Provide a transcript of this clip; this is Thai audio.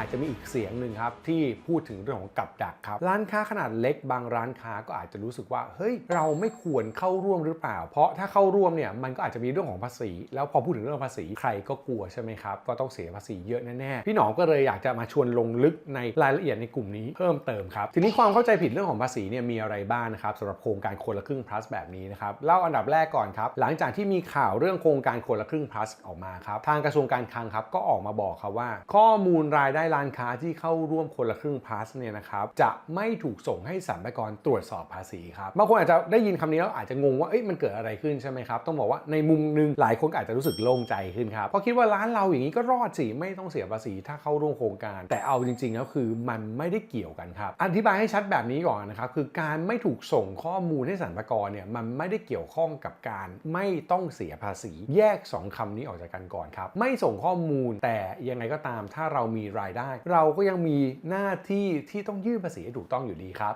อาจจะมีอีกเสียงหนึ่งครับที่พูดถึงเรื่องของกับดักครับ ร้านค้าขนาดเล็กบางร้านค้าก็อาจจะรู้สึกว่าเฮ้ยเราไม่ควรเข้าร่วมหรือเปล่า เพราะถ้าเข้าร่วมเนี่ยมันก็อาจจะมีเรื่องของภาษี แล้วพอพูดถึงเรื่องภาษีใครก็กลัวใช่ไหมครับก็ต้องเสียภาษีเยอะแน่ๆพี่หนอมก็เลยอยากจะมาชวนลงลึกในรายละเอียดในกลุ่มนี้เพิ่มเติมครับทีนี้ความเข้าใจผิดเรื่องของภาษีเนี่ยมีอะไรบ้างนะครับสำหรับโครงการคนละครึ่ง plus แบบนี้นะครับเล่าอันดับแรกก่อนครับหลังจากที่มีข่าวเรื่องโครงการคนละครึ่ง plus ออกมาครับทางกระทรวงการคลังครับก็ออกมาบอกครับว่า ข้อมูลรายได้ร้านค้าที่เข้าร่วมคนละครึ่ง plus เนี่ยนะครับจะไม่ถูกส่งให้สรรพากรตรวจสอบภาษีครับบางคนอาจจะได้ยินคำนี้แล้วอาจจะงงว่าเอ้ยมันเกิดอะไรขึ้นใช่ไหมครับต้องบอกว่าในมุมหนึงหลายคนอาจจะรู้สึกโล่งใจขึ้นครับเพราะคิดว่าร้านเราอย่างนี้ก็รอดสิไม่ต้องเสียภาษีถ้าเข้าร่วมโครงการ แต่เอาจริงๆแล้วคือมันไม่ได้เกี่ยวกันครับอธิบายให้ชัดแบบนี้ก่อนนะครับคือการไม่ถูกส่งข้อมูลให้สรรพากรเนี่ยมันไม่ได้เกี่ยวข้องกับการไม่ต้องเสียภาษี แยกสองคำนี้ออกจากกันก่อนครับไม่ส่งข้อมูลแต่ยังไงก็ตามถ้าเรามีรายไดได้ เราก็ยังมีหน้าที่ที่ต้องยื่นภาษีให้ถูกต้องอยู่ดีครับ